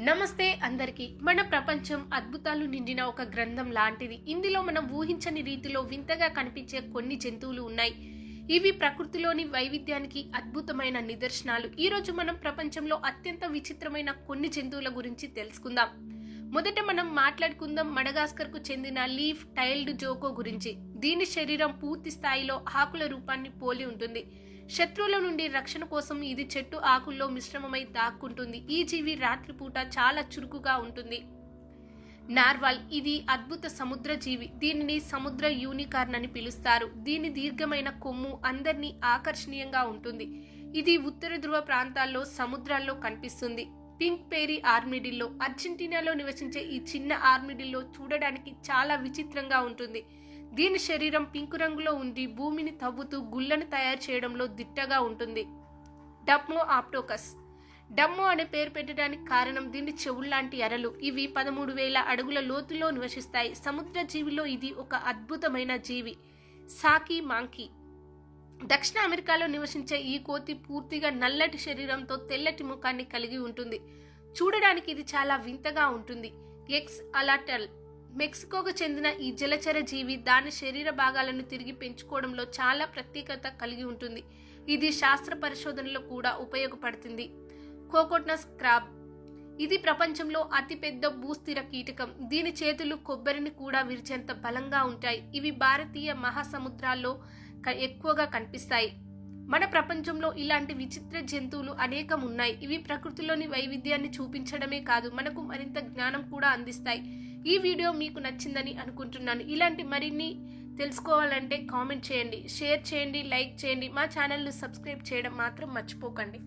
నమస్తే అందరికీ. మన ప్రపంచం అద్భుతాలు నిండిన ఒక గ్రంథం లాంటిది. ఇందులో మనం ఊహించని రీతిలో వింతగా కనిపించే కొన్ని జంతువులు ఉన్నాయి. ఇవి ప్రకృతిలోని వైవిధ్యానికి అద్భుతమైన నిదర్శనాలు. ఈరోజు మనం ప్రపంచంలో అత్యంత విచిత్రమైన కొన్ని జంతువుల గురించి తెలుసుకుందాం. మొదట మనం మాట్లాడుకుందాం మడగాస్కర్కు చెందిన లీఫ్ టైల్డ్ జోకో గురించి. దీని శరీరం పూర్తి స్థాయిలో ఆకుల రూపాన్ని పోలి ఉంటుంది. శత్రువుల నుండి రక్షణ కోసం ఇది చెట్టు ఆకుల్లో మిశ్రమమై దాక్కుంటుంది. ఈ జీవి రాత్రిపూట చాలా చురుకుగా ఉంటుంది. నార్వాల్ ఇది అద్భుత సముద్ర జీవి. దీనిని సముద్ర యూనికార్న్ అని పిలుస్తారు. దీని దీర్ఘమైన కొమ్ము అందరినీ ఆకర్షణీయంగా ఉంటుంది. ఇది ఉత్తర ధ్రువ ప్రాంతాల్లో సముద్రాల్లో కనిపిస్తుంది. పింక్ పేరీ ఆర్మిడిల్లో అర్జెంటీనాలో నివసించే ఈ చిన్న ఆర్మిడిల్లో చూడడానికి చాలా విచిత్రంగా ఉంటుంది. దీని శరీరం పింకు రంగులో ఉండి భూమిని తవ్వుతూ గుళ్ళను తయారు చేయడంలో దిట్టగా ఉంటుంది. డప్మో ఆప్టోకస్. డమ్మో అనే పేరు పెట్టడానికి కారణం దీని చెవుల్లాంటి అరలు ఇవి పదమూడు వేల అడుగుల లోతులో నివసిస్తాయి. సముద్ర జీవిలో ఇది ఒక అద్భుతమైన జీవి. సాకి మాంకీ. దక్షిణ అమెరికాలో నివసించే ఈ కోతి పూర్తిగా నల్లటి శరీరంతో తెల్లటి ముఖాన్ని కలిగి ఉంటుంది. చూడడానికి ఇది చాలా వింతగా ఉంటుంది. Axolotl. మెక్సికోకు చెందిన ఈ జలచర జీవి దాని శరీర భాగాలను తిరిగి పెంచుకోవడంలో చాలా ప్రత్యేకత కలిగి ఉంటుంది. ఇది శాస్త్ర పరిశోధనలో కూడా ఉపయోగపడుతుంది. కోకోట్నస్ క్రాబ్ ఇది ప్రపంచంలో అతిపెద్ద భూస్థిర కీటకం. దీని చేతులు కొబ్బరిని కూడా విరిచేంత బలంగా ఉంటాయి. ఇవి భారతీయ మహాసముద్రాల్లో క- ఎక్కువగా కనిపిస్తాయి. మన ప్రపంచంలో ఇలాంటి విచిత్ర జంతువులు అనేకం ఉన్నాయి. ఇవి ప్రకృతిలోని వైవిధ్యాన్ని చూపించడమే కాదు మనకు మరింత జ్ఞానం కూడా అందిస్తాయి. ఈ వీడియో మీకు నచ్చిందని అనుకుంటున్నాను. ఇలాంటి మరిన్ని తెలుసుకోవాలంటే కామెంట్ చేయండి షేర్ చేయండి లైక్ చేయండి. మా ఛానల్ను సబ్స్క్రైబ్ చేయడం మాత్రం మర్చిపోకండి.